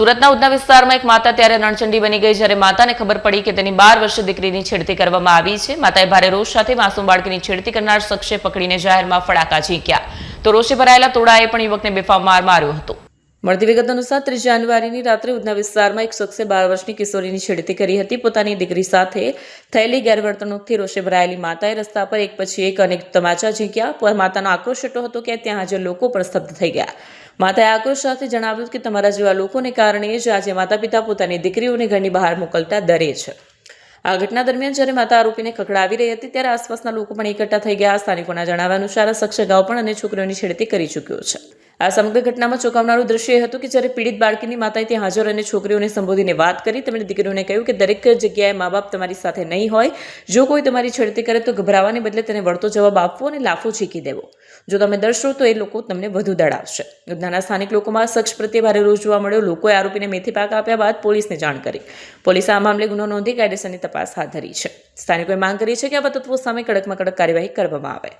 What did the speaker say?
સુરતના ઉધના વિસ્તારમાં એક માતા ત્યારે રણચંડી બની ગઈ જ્યારે માતાને ખબર પડી કે તેની બાર વર્ષ દીકરીની છેડતી કરવામાં આવી છે. માતાએ ભારે રોષ સાથે માસૂમ બાળકીની છેડતી કરનાર શખ્સે પકડીને જાહેરમાં ફડાકા ઝીંક્યા. તો રોષે ભરાયેલા તોડાએ પણ યુવકને બેફામ માર માર્યો હતો. મળતી વિગત અનુસાર ત્રીસ જાન્યુઆરીની રાત્રે ઉધના વિસ્તારમાં એક શખ્સે બાર વર્ષની કિશોરીની છેડતી કરી હતી. પોતાની દીકરી સાથે થયેલી ગેરવર્તણૂકથી રોષે ભરાયેલી માતાએ રસ્તા પર એક પછી એક અનેક તમાચા ઝીંક્યા. પર માતાનો આક્રોશ એટલો હતો કે ત્યાં હાજર લોકો પણ સ્તબ્ધ થઈ ગયા. માતાએ આક્રોશ સાથે જણાવ્યું કે તમારા જેવા લોકોને કારણે જ આજે માતા પિતા પોતાની દીકરીઓને ઘરની બહાર મોકલતા ડરે છે. આ ઘટના દરમિયાન જ્યારે માતા આરોપીને ખખડાવી રહી હતી ત્યારે આસપાસના લોકો પણ એકઠા થઈ ગયા. સ્થાનિકોના જણાવ્યા અનુસાર શખ્સ અગાઉ પણ અને છોકરીઓની છેડતી કરી ચૂક્યો છે. આ સમગ્ર ઘટનામાં ચોંકાવનારું દ્રશ્ય એ હતું કે જ્યારે પીડિત બાળકીની માતાએ ત્યાં હાજર અને છોકરીઓને સંબોધીને વાત કરી, તેમણે દીકરીઓને કહ્યું કે દરેક જગ્યાએ મા બાપ તમારી સાથે નહીં હોય. જો કોઈ તમારી છેડતી કરે તો ગભરાવાને બદલે તેને વળતો જવાબ આપવો અને લાફો છીકી દેવો. જો તમે દર્શો તો એ લોકો તમને વધુ દડાવશે. ઉધનાના સ્થાનિક લોકોમાં શખ્સ પ્રત્યે ભારે રોષ જોવા મળ્યો. લોકોએ આરોપીને મેથી પાક આપ્યા બાદ પોલીસને જાણ કરી. પોલીસે આ મામલે ગુનો નોંધી કાયદેસરની તપાસ હાથ ધરી છે. સ્થાનિકોએ માંગ કરી છે કે આવા તત્વો સામે કડકમાં કડક કાર્યવાહી કરવામાં આવે.